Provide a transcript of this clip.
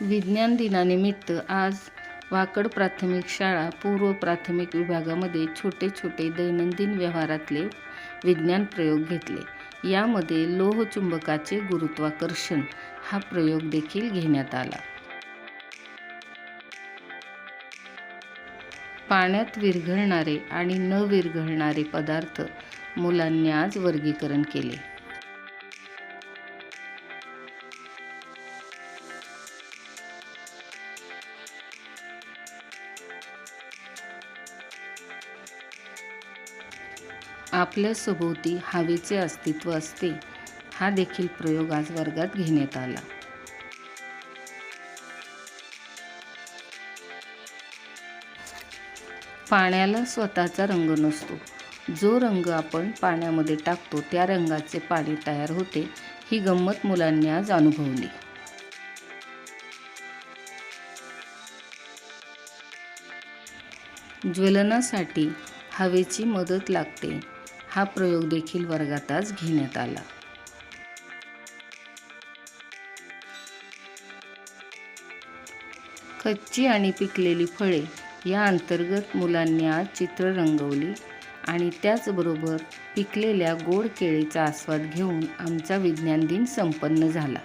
विज्ञान दिनानिमित्त आज वाकड प्राथमिक शाळा पूर्व प्राथमिक विभागामध्ये छोटे छोटे दैनंदिन व्यवहारातले विज्ञान प्रयोग घेतले. यामध्ये लोहचुंबकाचे गुरुत्वाकर्षण हा प्रयोग देखील घेण्यात आला. पाण्यात विरघळणारे आणि न विरघळणारे पदार्थ मुलांनी आज वर्गीकरण केले. आपल्या सभोवती हवेचे अस्तित्व असते हा देखील प्रयोग आज वर्गात घेण्यात आला. पाण्याला स्वतःचा रंग नसतो. जो रंग आपण पाण्यामध्ये टाकतो त्या रंगाचे पाणी तयार होते ही गंमत मुलांनी आज अनुभवली. ज्वलनासाठी हवेची मदत लागते. हा प्रयोग देखील वर्गात आज घेण्यात आला. कच्ची आणि पिकलेली फळे या अंतर्गत मुलांनी आज चित्र रंगवली आणि त्याचबरोबर पिकलेल्या गोड केळीचा आस्वाद घेऊन आमचा विज्ञान दिन संपन्न झाला.